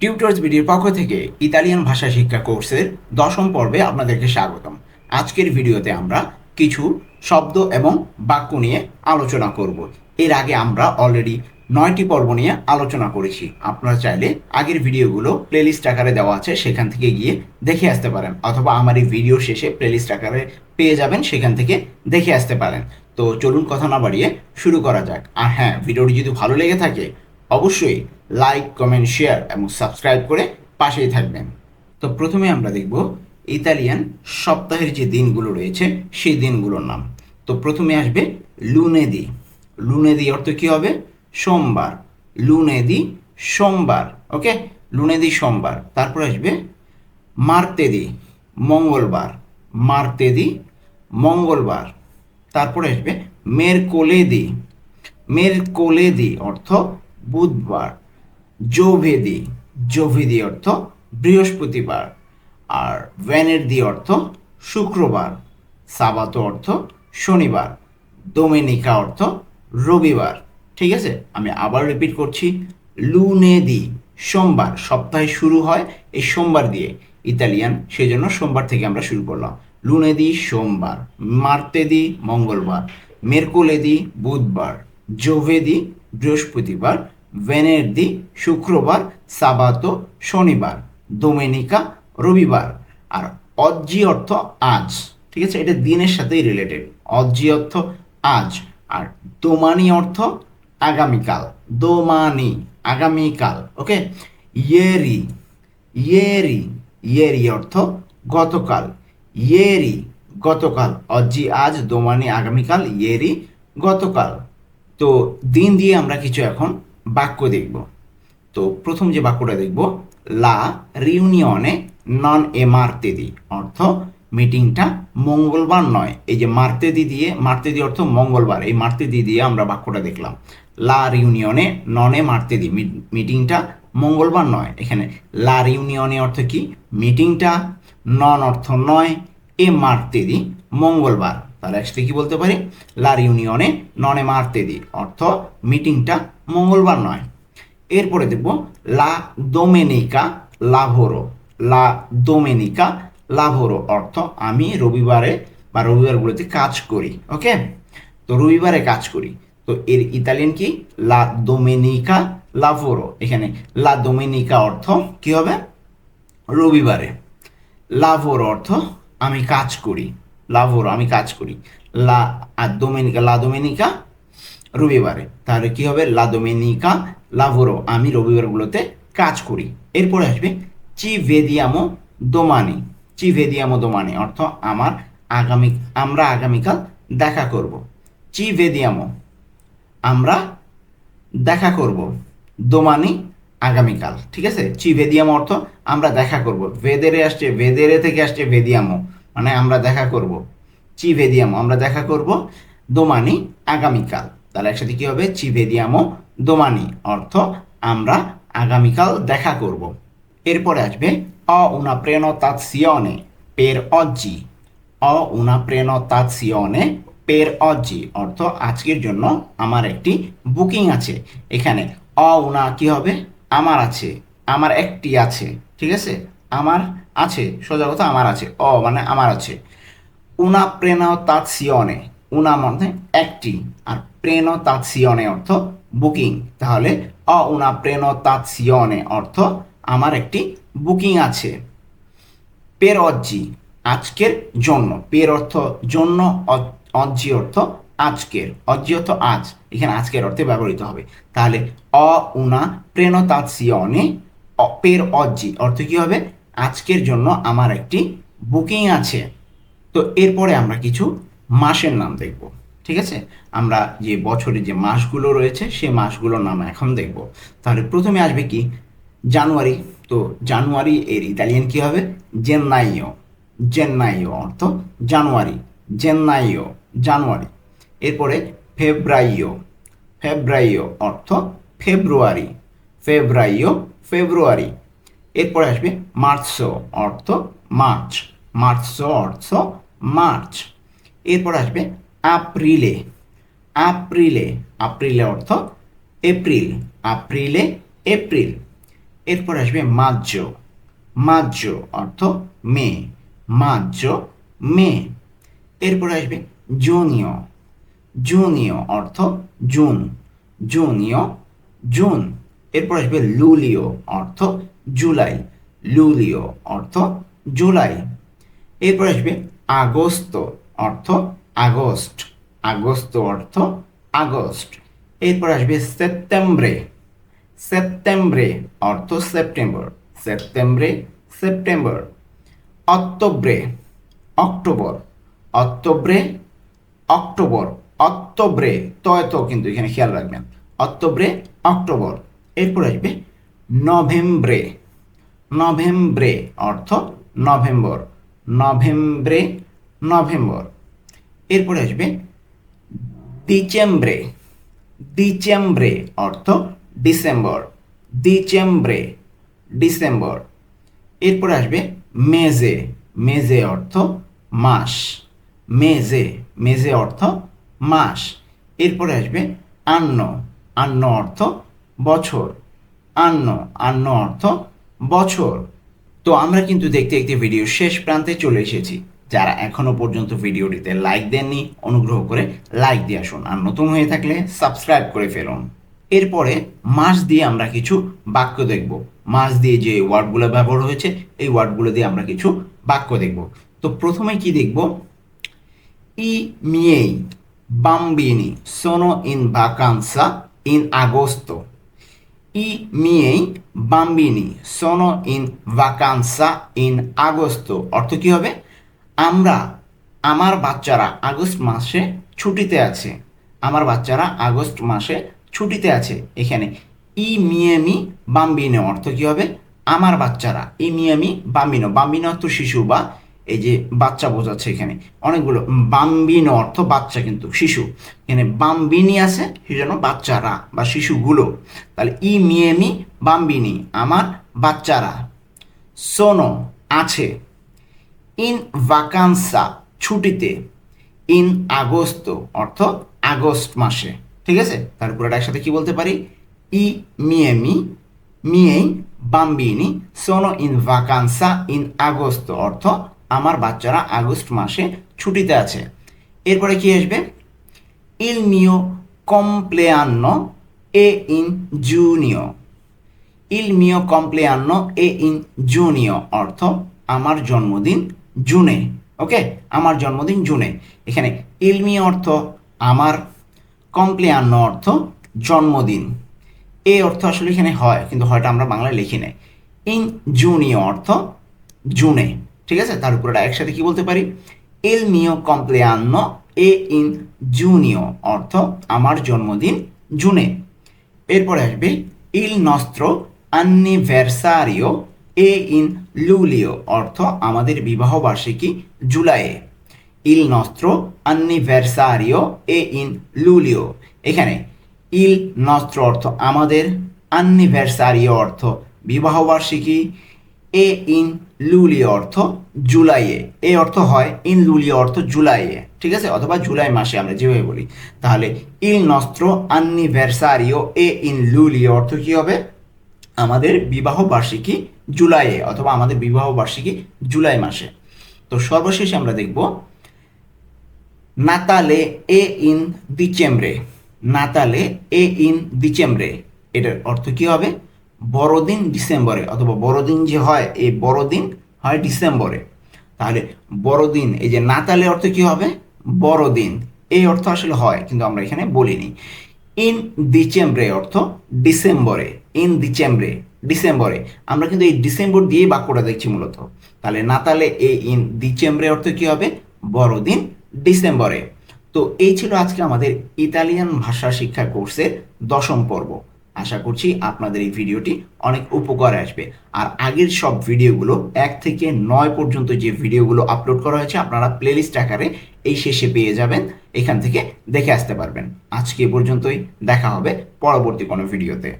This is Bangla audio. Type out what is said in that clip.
টিউটর্স ভিডিওর পক্ষ থেকে ইতালিয়ান ভাষা শিক্ষা কোর্সের দশম পর্বে আপনাদেরকে স্বাগতম। আজকের ভিডিওতে আমরা কিছু শব্দ এবং বাক্য নিয়ে আলোচনা করব। এর আগে আমরা অলরেডি নয়টি পর্ব নিয়ে আলোচনা করেছি। আপনারা চাইলে আগের ভিডিওগুলো প্লেলিস্ট আকারে দেওয়া আছে, সেখান থেকে গিয়ে দেখে আসতে পারেন। অথবা আমার এই ভিডিও শেষে প্লেলিস্ট আকারে পেয়ে যাবেন, সেখান থেকে দেখে আসতে পারেন। তো চলুন কথা না বাড়িয়ে শুরু করা যাক। আর হ্যাঁ ভিডিওটি যদি ভালো লেগে থাকে অবশ্যই লাইক কমেন্ট শেয়ার এবং সাবস্ক্রাইব করে পাশেই থাকবেন। তো প্রথমে আমরা দেখব ইতালিয়ান সপ্তাহের যে দিনগুলো রয়েছে, সেই দিনগুলোর নাম। তো প্রথমে আসবে লুনেদি লুনেদি অর্থ কী হবে? সোমবার। লুনেদি সোমবার ওকে লুনেদি সোমবার। তারপর আসবে মার্তেদি, মঙ্গলবার। মার্তেদি, মঙ্গলবার। তারপরে আসবে মেরকোলেদি। মেরকোলেদি অর্থ বুধবার। জোভেদি জোভেদি অর্থ বৃহস্পতিবার আর ভ্যানেরদি অর্থ শুক্রবার। সাবাত অর্থ শনিবার, ডোমেনিকা অর্থ রবিবার। ঠিক আছে? আমি আবার রিপিট করছি। লুনেদি, সোমবার, সপ্তাহে শুরু হয় এই সোমবার দিয়ে, ইতালিয়ান সেই জন্য সোমবার থেকে আমরা শুরু করলাম। লুনেদি, সোমবার, মার্তেদি, মঙ্গলবার, মেরকোলেদি, বুধবার জোভেদি বৃহস্পতিবার ভেনেরদি শুক্রবার সাবাতো শনিবার ডোমেনিকা রবিবার। আর অজ্জি অর্থ আজ। ঠিক আছে? এটা দিনের সাথেই রিলেটেড অজ্জি অর্থ আজ। আর দোমানি অর্থ আগামীকাল। দোমানি, আগামীকাল। ওকে? ইয়েরি ইয়েরি ইয়েরি অর্থ গতকাল। ইয়েরি, গতকাল। অজ্জি আজ, দোমানি আগামীকাল, ইয়েরি গতকাল। তো দিন দিয়ে আমরা কিছু এখন বাক্য দেখব। তো প্রথম যে বাক্যটা দেখব, লা রিউনিয়নে নন এ মারতে মার্তেদি অর্থ মিটিংটা মঙ্গলবার নয়। এই যে মার্তেদি দিয়ে, মারতে মার্তেদি অর্থ মঙ্গলবার, এই মার্তেদি দিয়ে আমরা বাক্যটা দেখলাম। লা রিউনিয়নে ননে মার্তেদি মিটিংটা মঙ্গলবার নয়। এখানে লা রিউনিয়নে অর্থ কি? মিটিংটা নন অর্থ নয়, এ মারতে মার্তেদি মঙ্গলবার। তাহলে কি বলতে পারি? লা রিউনিয়নে ননে মার্তেদি অর্থ মিটিংটা মঙ্গলবার নয়। এরপরে দেখব লা দোমেনিকা লাভোরো লা দোমেনিকা লাভোরো অর্থ, আমি রবিবারে বা রবিবারগুলোতে কাজ করি, ওকে? তো রবিবারে কাজ করি। তো এর ইতালিয়ান কি? লা দোমেনিকা লাভোরো এখানে লা দোমেনিকা অর্থ কি হবে? রবিবারে। লাভোর অর্থ, আমি কাজ করি। লাভোরো আমি কাজ করি। লা দোমেনিকা লা দোমেনিকা রবিবারে। তাহলে কি হবে? লা দোমেনিকা লাভোরো আমি রবিবারগুলোতে কাজ করি। এরপরে আসবে চি ভেদিয়ামো দোমানি চি ভেদিয়ামো দোমানি অর্থ আমার আগামী, আমরা আগামীকাল দেখা করব। চি ভেদিয়ামো আমরা দেখা করব। দোমানি আগামীকাল, ঠিক আছে? চি ভেদিয়ামো অর্থ আমরা দেখা করব। ভেদেরে আসছে ভেদেরে থেকে আসছে ভেদিয়ামো মানে আমরা দেখা করব। চি ভেদিয়ামো আমরা দেখা করব দোমানি আগামীকাল। তাহলে একসাথে কি হবে? চি ভেদিয়ামো দোমানি, অর্থ আমরা আগামীকাল দেখা করব। এরপরে আসবে অ una prenotazione per oggi অ una prenotazione per oggi অর্থ আজকের জন্য আমার একটি বুকিং আছে। এখানে অ una কি হবে? আমার আছে, আমার একটি আছে, ঠিক আছে? আমার আছে, সোজা কথা আমার আছে, অ মানে আমার আছে। una prenotazione una মানে একটি, আর prenotazione অর্থ বুকিং। তাহলে অ una prenotazione অর্থ আমার একটি বুকিং আছে। পের অজ্জি, আজকের জন্য। পের অর্থ জন্য অজ্জি অর্থ আজকের। অজ্জি অর্থ আজ। এখানে আজকের অর্থে ব্যবহৃত হবে। তাহলে অ উনা প্রেনতাসিয়নে পের অজ্জি অর্থ কি হবে? আজকের জন্য আমার একটি বুকিং আছে। তো এরপরে আমরা কিছু মাসের নাম দেখব, ঠিক আছে? আমরা যে বছরে যে মাসগুলো রয়েছে, সেই মাসগুলোর নাম এখন দেখব। তাহলে প্রথমে আসবে কি? জানুয়ারি। তো জানুয়ারি এর ইতালিয়ান কি হবে? জেন্নাইও। জেন্নাইও অর্থ জানুয়ারি। জেন্নাইও, জানুয়ারি। এরপরে ফেব্রাইও। ফেব্রাইও অর্থ ফেব্রুয়ারি। ফেব্রাইও, ফেব্রুয়ারি। এরপরে আসবে মার্চো অর্থ মার্চ। মার্চো অর্থ মার্চ। এরপর আসবে আপ্রিলে আপ্রিলে আপ্রিলে অর্থ এপ্রিল। আপ্রিলে এপ্রিল। এরপর আসবে মাজ্য মাজ্য অর্থ মে। মাজ্য মে। এরপর আসবে জুনিয়। জুনিয় অর্থ জুন। জুনিয়, জুন। এরপর আসবে লুলিও অর্থ জুলাই লুলিও অর্থ জুলাই। এরপর আসবে আগস্ট অর্থ আগস্ট আগস্ট অর্থ আগস্ট। এরপর আসবে সেপ্টেম্বরে সেপ্টেম্বরে অর্থ সেপ্টেম্বর, সেপ্টেম্বরে সেপ্টেম্বর। অক্টোবরে অক্টোবর অক্টোবরে অক্টোবর, অক্টোবরে, তয় তো কিন্তু এখানে খেয়াল রাখবেন, অক্টোবরে অক্টোবর। এরপর আসবে নভেম্বরে। নভেম্বরে অর্থ নভেম্বর। নভেম্বরে, নভেম্বর। এরপরে আসবে ডিসেম্বরে ডিসেম্বরে অর্থ ডিসেম্বর। ডিসেম্বরে ডিসেম্বর। এরপরে আসবে মেজে। মেজে অর্থ মাস। মেজে মেজে অর্থ মাস। এরপরে আসবে আন্ন। আন্ন অর্থ বছর। আন্ন আন্ন অর্থ বছর। তো আমরা কিন্তু দেখতে দেখতে ভিডিও শেষ প্রান্তে চলে এসেছি। যারা এখনও পর্যন্ত ভিডিওটিতে লাইক দেননি, অনুগ্রহ করে লাইক দিয়ে আসুন। আর নতুন হয়ে থাকলে সাবস্ক্রাইব করে ফেলুন। এরপরে মাস দিয়ে আমরা কিছু বাক্য দেখব। মাস দিয়ে যে ওয়ার্ডগুলো ব্যবহার হয়েছে, এই ওয়ার্ডগুলো দিয়ে আমরা কিছু বাক্য দেখব। তো প্রথমে কি দেখব? ই মিয়েই বাম্বিনি সোনো ইন vacanza ইন agosto i miei bambini sono in vacanza in agosto. অর্থ কি হবে? আমরা আমার বাচ্চারা আগস্ট মাসে ছুটিতে আছে। আমার বাচ্চারা আগস্ট মাসে ছুটিতে আছে এখানে। ই মিয়েমি বাম্বিনো অর্থ কি হবে? আমার বাচ্চারা। ই মিয়ামি বাম্বিনো। বাম্বিনো অর্থ শিশু বা এই যে বাচ্চা বোঝাচ্ছে এখানে, অনেকগুলো বাম্বিনো অর্থ বাচ্চা কিন্তু, শিশু। এখানে বাম্বিনি আছে সেজন্য বাচ্চারা বা শিশুগুলো। তাহলে ই মিয়েমি বাম্বিনি, আমার বাচ্চারা। সোনো, আছে। ইন ভাকান্সা, ছুটিতে। ইন আগস্ট অর্থ আগস্ট মাসে। ঠিক আছে? তার তারপরে একসাথে কি বলতে পারি? ই মিয়েমি মিয়েই বাম্বিনি, সোনো ইন ভাকান্সা, ইন আগস্ট অর্থ আমার বাচ্চারা আগস্ট মাসে ছুটিতে আছে। এরপরে কি আসবে? ইল মিও কমপ্লেয়ান্ন এ ইন জুনিও ইল মিও কমপ্লেয়ান্ন এ ইন জুনিও অর্থ আমার জন্মদিন জুনে ওকে আমার জন্মদিন জুনে। এখানে ইলমি অর্থ আমার কমপ্লেয়ান্ন অর্থ জন্মদিন। এই অর্থ আসলে এখানে হয়, কিন্তু হয়টা আমরা বাংলায় লিখি নাই। ইন জুনিও অর্থ জুনে। ঠিক আছে? তার উপরে একসাথে কি বলতে পারি? এল মিও কমপ্লেয়ান্ন, এ ইন জুনিও অর্থ আমার জন্মদিন জুনে। এরপরে আসবে ইল নস্ত্র অ্যানিভার্সারিও এ ইন লুলিও, অর্থ আমাদের বিবাহ বার্ষিকী জুলাইয়ে। ইল নস্ত্র অ্যানিভার্সারিও এ ইন লুলিও। এখানে ইল নস্ত্র অর্থ আমাদের অ্যানিভার্সারিও অর্থ বিবাহ বার্ষিকী এ ইন লুলিও অর্থ জুলাইয়ে। এই অর্থ হয় ইন লুলিও অর্থ জুলাইয়ে। ঠিক আছে? অথবা জুলাই মাসে আমরা যেভাবে বলি। তাহলে, ইল নস্ত্র অ্যানিভার্সারিও এ ইন লুলিও অর্থ কি হবে? আমাদের বিবাহ বার্ষিকী জুলাইয়ে অথবা আমাদের বিবাহ বার্ষিকী জুলাই মাসে। তো সর্বশেষে আমরা দেখব, নাতালে এ ইন ডিচেম্বরে নাতালে এ ইন ডিচেম্বরে এটার অর্থ কি হবে? বড়দিন ডিসেম্বরে অথবা বড়দিন যে হয়, এই বড়দিন হয় ডিসেম্বরে। তাহলে বড়দিন, এই যে নাতালে অর্থ কি হবে? বড়দিন। এই অর্থ আসলে হয়, কিন্তু আমরা এখানে বলিনি। ইন ডিসেম্বরে অর্থ ডিসেম্বরে। ইন ডিসেম্বরে ডিসেম্বরে। আমরা কিন্তু এই ডিসেম্বর দিয়ে বাক্যটা দেখছি মূলত। তাহলে নাতালে এ ইন ডিসেম্বরে অর্থ কি হবে? বড়দিন ডিসেম্বরে। তো এই ছিল আজকে আমাদের ইতালিয়ান ভাষা শিক্ষা কোর্সের দশম পর্ব। আশা করছি আপনাদের এই ভিডিওটি অনেক উপকারে আসবে। আর আগের সব ভিডিওগুলো এক থেকে নয় পর্যন্ত যে ভিডিওগুলো আপলোড করা হয়েছে, আপনারা প্লেলিস্ট আকারে এই শেষে পেয়ে যাবেন। এখান থেকে দেখে আসতে পারবেন। আজকে পর্যন্তই। দেখা হবে পরবর্তী কোনো ভিডিওতে।